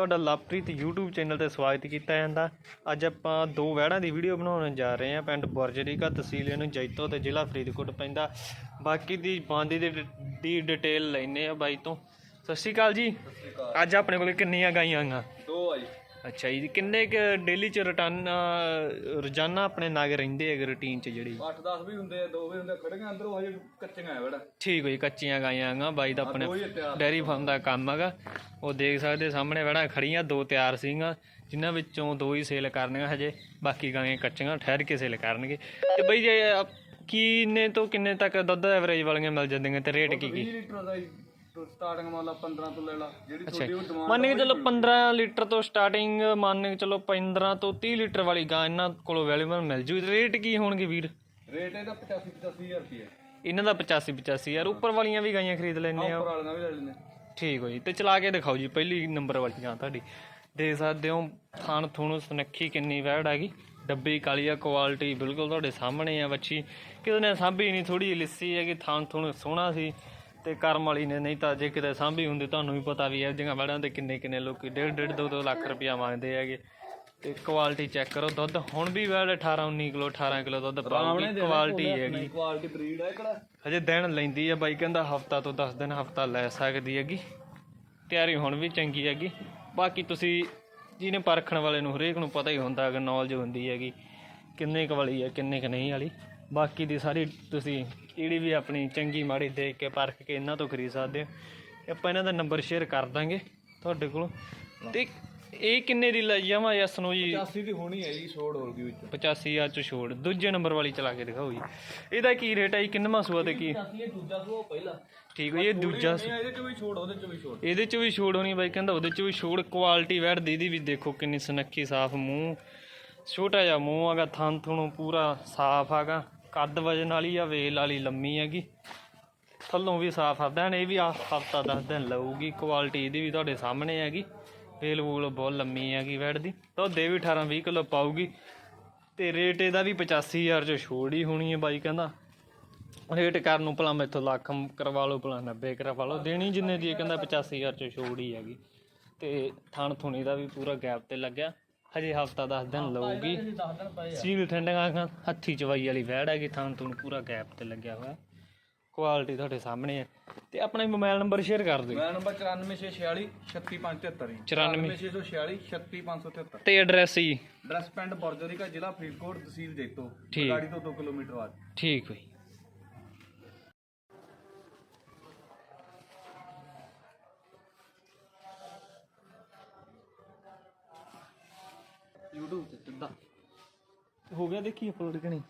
ਤੁਹਾਡਾ Lovepreet YouTube channel ਤੇ ਸਵਾਗਤ ਕੀਤਾ ਜਾਂਦਾ। ਅੱਜ ਆਪਾਂ ਦੋ ਵਹਿੜਾਂ ਦੀ ਵੀਡੀਓ ਬਣਾਉਣ ਜਾ ਰਹੇ ਹਾਂ। ਪਿੰਡ ਬੁਰਜਰੀਕਾ ਤਹਿਸੀਲ ਇਹਨੂੰ ਜੈਤੋ ਤੇ ਜ਼ਿਲ੍ਹਾ ਫਰੀਦਕੋਟ ਪੈਂਦਾ। ਬਾਕੀ ਦੀ ਬਾਂਦੀ ਦੀ ਦੀ ਡਿਟੇਲ ਲੈਨੇ ਆ ਬਾਈ ਤੋਂ। ਸਤਿ ਸ਼੍ਰੀ ਅਕਾਲ ਜੀ। ਅੱਜ ਆਪਣੇ ਕੋਲ ਕਿੰਨੀਆਂ ਗਾਈਆਂ ਆ ਦੋ ਆ ਜੀ। ਅੱਛਾ ਜੀ ਕਿੰਨੇ ਕ ਡੇਲੀ ਚ ਰਿਟਰਨ ਰੋਜ਼ਾਨਾ ਆਪਣੇ ਨਾਗ ਰਹਿੰਦੇ ਹੈਗੇ ਰੂਟੀਨ ਚ ਜਿਹੜੀ? 8-10 ਵੀ ਹੁੰਦੇ ਆ ਦੋ ਵੀ ਹੁੰਦੇ ਖੜੀਆਂ ਅੰਦਰੋਂ ਹਜੇ ਕੱਚੀਆਂ ਆ ਬੜਾ ਠੀਕ ਹੋਈ ਕੱਚੀਆਂ ਗਾਈਆਂ ਆ ਬਾਈ ਦਾ ਆਪਣੇ ਡੈਰੀ ਫਾਰਮ ਦਾ ਕੰਮ ਹੈਗਾ। ਉਹ ਦੇਖ ਸਕਦੇ ਸਾਹਮਣੇ ਵੜਾ ਖੜੀਆਂ ਦੋ ਤਿਆਰ ਸੀਗੀਆਂ ਜਿਨ੍ਹਾਂ ਵਿੱਚੋਂ ਦੋ ਹੀ ਸੇਲ ਕਰਨੀਆਂ ਹਜੇ ਬਾਕੀ ਗਾਈਆਂ ਕੱਚੀਆਂ ਠਹਿਰ ਕੇ ਸੇਲ ਕਰਨਗੇ। ਤੇ ਬਈ ਜੇ ਕਿੰਨੇ ਤੋਂ ਕਿੰਨੇ ਤੱਕ ਦੁੱਧ ਐਵਰੇਜ ਵਾਲੀਆਂ ਮਿਲ ਜਾਂਦੀਆਂ ਤੇ ਰੇਟ ਕੀ 20 ਕੀ ਲੀਟਰ ਦਾ ਸਟਾਰਟਿੰਗ ਮੰਨ ਲਾ 15 ਤੋਂ ਲੈ ਲਾ ਜਿਹੜੀ ਅੱਛਾ ਤੁਹਾਡੀ ਉਹ ਡਿਮਾਂਡ ਮੰਨ ਕੇ ਚਲੋ 15 ਲੀਟਰ ਤੋਂ ਸਟਾਰਟਿੰਗ ਮੰਨ ਕੇ ਚਲੋ 15 ਤੋਂ 30 ਲੀਟਰ ਵਾਲੀ ਗਾਂ ਇਹਨਾਂ ਕੋਲੋਂ ਅਵੇਲੇਬਲ ਮਿਲ ਜੂ। ਰੇਟ ਕੀ ਹੋਣਗੇ ਵੀਰ? ਰੇਟ ਇਹਦਾ 85 85000 ਰੁਪਏ ਇਹਨਾਂ ਦਾ 85 85 ਯਾਰ ਉੱਪਰ ਵਾਲੀਆਂ ਵੀ ਗਾਈਆਂ ਖਰੀਦ ਲੈਣੇ ਆ। ਉੱਪਰ ਵਾਲੀਆਂ ਵੀ ਲੈ ਲੈਣੇ ਠੀਕ ਹੋ ਜੀ। ਤੇ ਚਲਾ ਕੇ ਦਿਖਾਓ ਜੀ ਪਹਿਲੀ ਨੰਬਰ ਵਾਲੀ ਗਾਂ ਤੁਹਾਡੀ। ਦੇਖ ਸਕਦੇ ਹੋ ਥਾਣ ਥੁਣ ਸੁਨੱਖੀ ਕਿੰਨੀ ਵੈੜ ਹੈਗੀ ਡੱਬੀ ਕਾਲੀਆ ਕੁਆਲਿਟੀ ਬਿਲਕੁਲ ਤੁਹਾਡੇ ਸਾਹਮਣੇ ਆ ਬੱਚੀ। ਕਿਸੇ ਨੇ ਸਾਂਭੀ ਨਹੀਂ ਥੋੜੀ ਲਿੱਸੀ ਹੈਗੀ ਥਾਣ ਥੁਣ ਸੋਹਣਾ ਸੀ। ਤੇ ਕਰਮ ਵਾਲੀ ਨੇ ਨਹੀਂ ਤਾਂ ਜੇ ਕਿਤੇ ਸਾਂਭੀ ਹੁੰਦੀ ਤੁਹਾਨੂੰ ਵੀ ਪਤਾ ਵੀ ਇਹ ਜਿਹੀਆਂ ਵੜਾਂ ਦੇ ਕਿੰਨੇ ਕਿੰਨੇ ਲੋਕੀ ਡੇਢ ਡੇਢ ਦੋ ਦੋ ਲੱਖ ਰੁਪਇਆ ਮੰਗਦੇ ਹੈਗੇ। ਤੇ ਕੁਆਲਿਟੀ ਚੈੱਕ ਕਰੋ ਦੁੱਧ ਹੁਣ ਵੀ ਵੈੜ 18 19 ਕਿਲੋ 18 ਕਿਲੋ ਦੁੱਧ ਪਾਉਗੀ ਕੁਆਲਿਟੀ ਹੈਗੀ। ਕੁਆਲਿਟੀ ਬਰੀਡ ਹੈ ਕਿਹੜਾ? ਹਜੇ ਦਿਨ ਲੈਂਦੀ ਆ ਬਾਈ ਕਹਿੰਦਾ ਹਫਤਾ ਤੋਂ 10 ਦਿਨ ਹਫਤਾ ਲੈ ਸਕਦੀ ਹੈਗੀ। ਤਿਆਰੀ ਹੁਣ ਵੀ ਚੰਗੀ ਹੈਗੀ। ਬਾਕੀ ਤੁਸੀਂ ਜਿਹਨੇ ਪਰਖਣ ਵਾਲੇ ਨੂੰ ਹਰੇਕ ਨੂੰ ਪਤਾ ਹੀ ਹੁੰਦਾ ਹੈਗਾ ਨੌਲੇਜ ਹੁੰਦੀ ਹੈਗੀ ਕਿੰਨੇ ਕੁ ਵਾਲੀ ਹੈ ਕਿੰਨੇ ਕੁ ਨਹੀਂ ਵਾਲੀ। ਬਾਕੀ ਦੀ ਸਾਰੀ ਤੁਸੀਂ ਜਿਹੜੀ ਵੀ ਆਪਣੀ ਚੰਗੀ ਮਾੜੀ ਦੇਖ ਕੇ ਪਰਖ ਕੇ ਇਹਨਾਂ ਤੋਂ ਖਰੀਦ ਸਕਦੇ ਹੋ। ਆਪਾਂ ਇਹਨਾਂ ਦਾ ਨੰਬਰ ਸ਼ੇਅਰ ਕਰ ਦਾਂਗੇ ਤੁਹਾਡੇ ਕੋਲ। ਤੇ ਇਹ ਕਿੰਨੇ ਦੀ ਲਈ ਜਾਵਾਂ ਯਸ ਨੂੰ ਜੀ। 85 ਦੀ ਹੋਣੀ ਹੈ ਜੀ ਛੋੜ ਹੋਰ ਕੀ ਵਿੱਚ। 85000 ਚ ਛੋੜ। ਦੂਜੇ ਨੰਬਰ ਵਾਲੀ ਚਲਾ ਕੇ ਦਿਖਾਓ ਜੀ। ਇਹਦਾ ਕੀ ਰੇਟ ਹੈ ਜੀ? ਕਿੰਨਵਾਂ ਸੂਆ ਤੇ ਕੀ? 85 ਇਹ ਦੂਜਾ ਸੋ ਪਹਿਲਾ। ਠੀਕ ਹੈ ਇਹ ਦੂਜਾ ਇਹਦੇ ਚ ਵੀ ਛੋੜ ਉਹਦੇ ਚ ਵੀ ਛੋੜ। ਇਹਦੇ ਚ ਵੀ ਛੋੜ ਹੋਣੀ ਬਾਈ ਕਹਿੰਦਾ ਉਹਦੇ ਚ ਵੀ ਛੋੜ। ਕੁਆਲਿਟੀ ਵੈੜ ਦੀ ਦੀ ਵੀ ਦੇਖੋ ਕਿੰਨੀ ਸੁਨੱਖੀ ਸਾਫ਼ ਮੂੰਹ। ਛੋਟਾ ਜਿਹਾ ਮੂੰਹ ਹੈਗਾ ਥਣ ਥੁਣੋਂ ਪੂਰਾ ਸਾਫ਼ ਹੈਗਾ ਕੱਦ ਵਜਨ ਵਾਲੀ ਆ, ਵੇਲ ਵਾਲੀ ਲੰਮੀ ਹੈਗੀ। ਥੱਲੋਂ ਵੀ ਸਾਫ਼ ਆ ਦੇਣ ਇਹ ਵੀ ਆ, ਹਫਤਾ 10 ਦਿਨ ਲਊਗੀ ਕੁਆਲਿਟੀ ਇਹਦੀ ਵੀ ਤੁਹਾਡੇ ਸਾਹਮਣੇ ਹੈਗੀ। ਵੇਲ ਵੂਲ ਬਹੁਤ ਲੰਮੀ ਹੈਗੀ ਵੈੜ ਦੀ। ਦੁੱਧ ਵੀ 18 20 ਕਿਲੋ ਪਾਊਗੀ। ਤੇ ਰੇਟ ਇਹਦਾ ਵੀ 85000 ਚ ਛੋੜ ਹੀ ਹੋਣੀ ਹੈ ਬਾਈ ਕਹਿੰਦਾ। ਰੇਟ ਕਰਨ ਨੂੰ ਭਲਾ ਮੈਥੋਂ ਲੱਖ ਕਰਵਾ ਲਓ, ਭਲਾ 90 ਕਰਵਾ ਲਓ। ਦੇਣੀ ਜਿੰਨੇ ਦੀ ਇਹ ਕਹਿੰਦਾ 85000 ਚ ਛੋੜ ਹੀ ਹੈਗੀ। ਤੇ ਥਣ ਥੁਣੀ ਦਾ ਵੀ ਪੂਰਾ ਗੈਪ ਤੇ ਲੱਗਿਆ। ਹਜੇ ਹਫਤਾ 10 ਦਿਨ ਲਊਗੀ। 10 ਦਿਨ ਪਏ ਸੀਲ ਠੰਡਗਾ ਹੱਥੀ ਚਵਾਈ ਵਾਲੀ ਵੈੜ ਹੈਗੀ ਥਣ ਥੁਣ ਪੂਰਾ ਗੈਪ ਤੇ ਲੱਗਿਆ ਹੋਇਆ। ਕੁਆਲਿਟੀ ਤੁਹਾਡੇ ਸਾਹਮਣੇ ਹੈ ਤੇ ਆਪਣਾ ਮੋਬਾਈਲ ਨੰਬਰ ਸ਼ੇਅਰ ਕਰ ਦਿਓ। ਮੈਂ ਨੰਬਰ 94646 36573 94 94646 36573 ਤੇ ਐਡਰੈਸ ਜੀ। ਡਰੈਸ ਪਿੰਡ ਬਰਜਰੀਕਾ ਜ਼ਿਲ੍ਹਾ ਫਰੀਦਕੋਟ ਤਹਿਸੀਲ ਜੈਤੋ। ਗਾੜੀ ਤੋਂ 2 ਕਿਲੋਮੀਟਰ ਬਾਅਦ। ਠੀਕ ਹੋਈ YouTube ਤੇ ਸਿੱਧਾ। ਹੋ ਗਿਆ ਦੇਖੀ ਅਪਲੋਡ ਕਣੀ